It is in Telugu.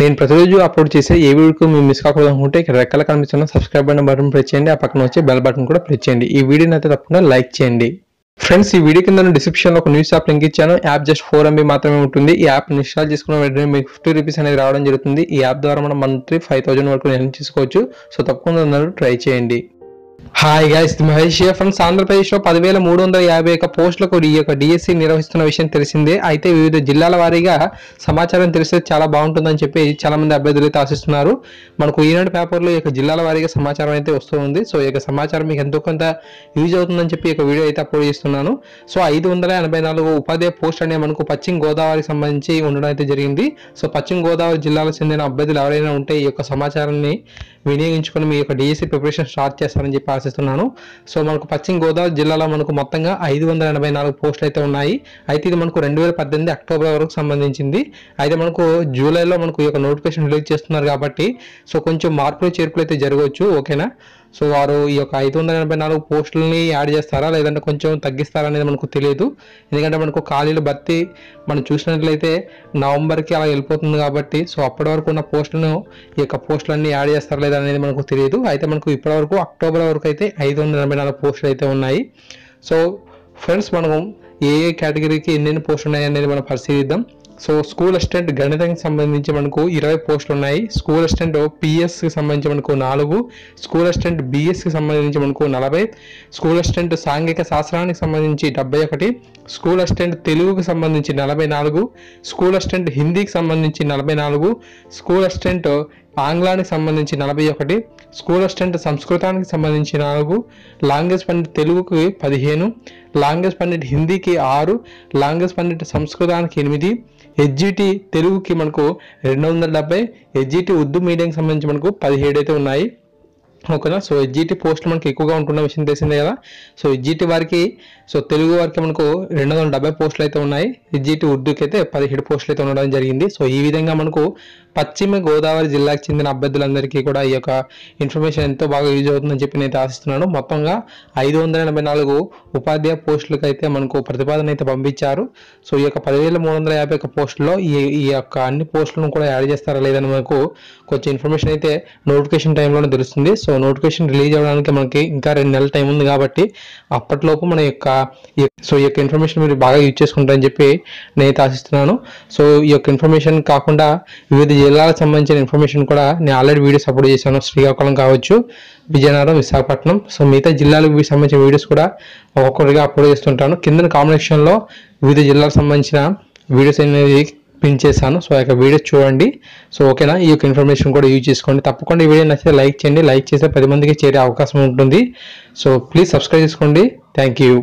నేను ప్రతిరోజు అప్లోడ్ చేసే ఏ వీడియోకి మీరు మిస్ కాకూడదు అనుకుంటే ఇక్కడ రెక్కల కనిపిస్తున్న సబ్స్క్రైబ్ అయిన బటన్ ప్రెస్ చేయండి. ఆ పక్కన వచ్చే బెల్ బటన్ కూడా ప్రెస్ చేయండి. ఈ వీడియోని అయితే తప్పకుండా లైక్ చేయండి. ఫ్రెండ్స్ ఈ వీడియో కింద డిస్క్రిప్షన్లో ఒక న్యూస్ యాప్ లింక్ ఇచ్చాను. యాప్ జస్ట్ ఫోర్ ఎంబీ మాత్రమే ఉంటుంది. ఈ యాప్ ఇన్స్టాల్ చేసుకున్న వెంటనే మీకు ఫిఫ్టీ రూపీస్ అనేది రావడం జరుగుతుంది. ఈ యాప్ ద్వారా మనం మంత్లీ ఫైవ్ థౌసండ్ వరకు నిర్ణయం చేసుకోవచ్చు. సో తప్పకుండా అందరూ ట్రై చేయండి. హాయ్ గైస్ మహేష్ ఫ్రెండ్స్ ఆంధ్రప్రదేశ్లో పదివేల మూడు వందల యాభై ఒక పోస్టులకు ఈ యొక్క డిఎస్సి నిర్వహిస్తున్న విషయం తెలిసిందే. అయితే వివిధ జిల్లాల వారీగా సమాచారం తెలిస్తే చాలా బాగుంటుందని చెప్పి చాలామంది అభ్యర్థులు అయితే ఆశిస్తున్నారు. మనకు ఈనాడు పేపర్లో ఈ యొక్క జిల్లాల వారీగా సమాచారం అయితే వస్తూ ఉంది. సో ఈ యొక్క సమాచారం మీకు ఎంతో కొంత యూజ్ అవుతుందని చెప్పి ఈ యొక్క వీడియో అయితే అప్లోడ్ చేస్తున్నాను. సో ఐదు వందల ఎనభై నాలుగు ఉపాధ్యాయ పోస్ట్ అనే మనకు పశ్చిమ గోదావరికి సంబంధించి ఉండడం అయితే జరిగింది. సో పశ్చిమ గోదావరి జిల్లాలో చెందిన అభ్యర్థులు ఎవరైనా ఉంటే ఈ యొక్క సమాచారాన్ని వినియోగించుకొని మీ యొక్క డిఎస్సి ప్రిపరేషన్ స్టార్ట్ చేస్తారని చెప్పి ఆశిస్తున్నాను. సో మనకు పశ్చిమ గోదావరి జిల్లాలో మనకు మొత్తంగా ఐదు వందల ఎనభై నాలుగు పోస్టులు అయితే ఉన్నాయి. అయితే ఇది మనకు రెండు వేల పద్దెనిమిది అక్టోబర్ వరకు సంబంధించింది. అయితే మనకు జూలైలో మనకు ఈ యొక్క నోటిఫికేషన్ రిలీజ్ చేస్తున్నారు కాబట్టి సో కొంచెం మార్పులు చేర్పులు అయితే జరగవచ్చు. ఓకేనా? సో వారు ఈ యొక్క ఐదు వందల ఎనభై నాలుగు పోస్టులని యాడ్ చేస్తారా? లేదంటే కొంచెం తగ్గిస్తారా అనేది మనకు తెలియదు ఎందుకంటే మనకు ఖాళీలు భర్తీ మనం చూసినట్లయితే నవంబర్కి అలా వెళ్ళిపోతుంది కాబట్టి సో అప్పటి వరకు ఉన్న పోస్టులను ఈ యొక్క పోస్టులన్నీ యాడ్ చేస్తారా లేదా అనేది మనకు తెలియదు అయితే మనకు ఇప్పటి వరకు అక్టోబర్ వరకు అయితే ఐదు వందల ఎనభై నాలుగు పోస్టులు అయితే ఉన్నాయి. సో ఫ్రెండ్స్ మనం ఏ ఏ కేటగిరీకి ఎన్నెన్ని పోస్టులు ఉన్నాయి అనేది మనం పరిశీలిద్దాం. సో స్కూల్ అసిస్టెంట్ గణితానికి సంబంధించి మనకు ఇరవై పోస్టులు ఉన్నాయి. స్కూల్ అసిస్టెంట్ పిఎస్కి సంబంధించి మనకు నాలుగు. స్కూల్ అసిస్టెంట్ బిఎస్కి సంబంధించి మనకు నలభై. స్కూల్ అసిస్టెంట్ సాంఘిక శాస్త్రానికి సంబంధించి డెబ్బై ఒకటి. స్కూల్ అసిస్టెంట్ తెలుగుకి సంబంధించి నలభై నాలుగు. స్కూల్ అసిస్టెంట్ హిందీకి సంబంధించి నలభై నాలుగు. స్కూల్ అసిస్టెంట్ ఆంగ్లానికి సంబంధించి నలభై ఒకటి స్కూల్ అసిస్టెంట్ సంస్కృతానికి సంబంధించి నాలుగు లాంగ్వేజ్ పండిట్ తెలుగుకి పదిహేను లాంగ్వేజ్ పండిట్ హిందీకి ఆరు లాంగ్వేజ్ పండిట్ సంస్కృతానికి ఎనిమిది హెచ్జిటి తెలుగుకి మనకు రెండు వందల డెబ్బై హెచ్జిటి ఉర్దూ మీడియంకి సంబంధించి మనకు పదిహేడు అయితే ఉన్నాయి. ఓకేనా? సో హెచ్జిటి పోస్టులు మనకి ఎక్కువగా ఉంటున్న విషయం తెలిసిందే కదా? సో హెచ్జిటి వారికి సో తెలుగు వారికి మనకు రెండు వందల డెబ్బై పోస్టులు అయితే ఉన్నాయి. హెచ్జిటి ఉర్దూకి అయితే పదిహేడు పోస్టులు అయితే ఉండడం జరిగింది. సో ఈ విధంగా మనకు పశ్చిమ గోదావరి జిల్లాకు చెందిన అభ్యర్థులందరికీ కూడా ఈ యొక్క ఇన్ఫర్మేషన్ ఎంతో బాగా యూజ్ అవుతుందని చెప్పి నేను ఆశిస్తున్నాను. మొత్తంగా ఐదు వందల ఎనభై నాలుగు ఉపాధ్యాయ పోస్టులకు అయితే మనకు ప్రతిపాదన అయితే పంపించారు. సో ఈ యొక్క పదివేల మూడు వందల యాభై ఒక్క పోస్టుల్లో ఈ ఈ యొక్క అన్ని పోస్టులను కూడా యాడ్ చేస్తారా లేదని మనకు కొంచెం ఇన్ఫర్మేషన్ అయితే నోటిఫికేషన్ టైంలోనే తెలుస్తుంది. సో నోటిఫికేషన్ రిలీజ్ అవ్వడానికి మనకి ఇంకా రెండు నెలల టైం ఉంది కాబట్టి అప్పట్లోపు మన యొక్క సో ఈ యొక్క ఇన్ఫర్మేషన్ మీరు బాగా యూజ్ చేసుకుంటారని చెప్పి నేను ఆశిస్తున్నాను. సో ఈ యొక్క ఇన్ఫర్మేషన్ కాకుండా వివిధ జిల్లాలకు సంబంధించిన ఇన్ఫర్మేషన్ కూడా నేను ఆల్రెడీ వీడియోస్ అప్లోడ్ చేశాను. శ్రీకాకుళం కావచ్చు విజయనగరం విశాఖపట్నం. సో మిగతా జిల్లాలకు సంబంధించిన వీడియోస్ కూడా ఒక్కొక్కరిగా అప్లోడ్ చేస్తుంటాను. కింద కామెంట్ వివిధ జిల్లాలకు సంబంధించిన వీడియోస్ అనేది పిన్ చేశాను. సో ఆ యొక్క వీడియోస్ చూడండి. సో ఓకేనా? ఈ యొక్క ఇన్ఫర్మేషన్ కూడా యూజ్ చేసుకోండి. తప్పకుండా ఈ వీడియో నచ్చితే లైక్ చేయండి. లైక్ చేస్తే పది మందికి చేరే అవకాశం ఉంటుంది. సో ప్లీజ్ సబ్స్క్రైబ్ చేసుకోండి. Thank you.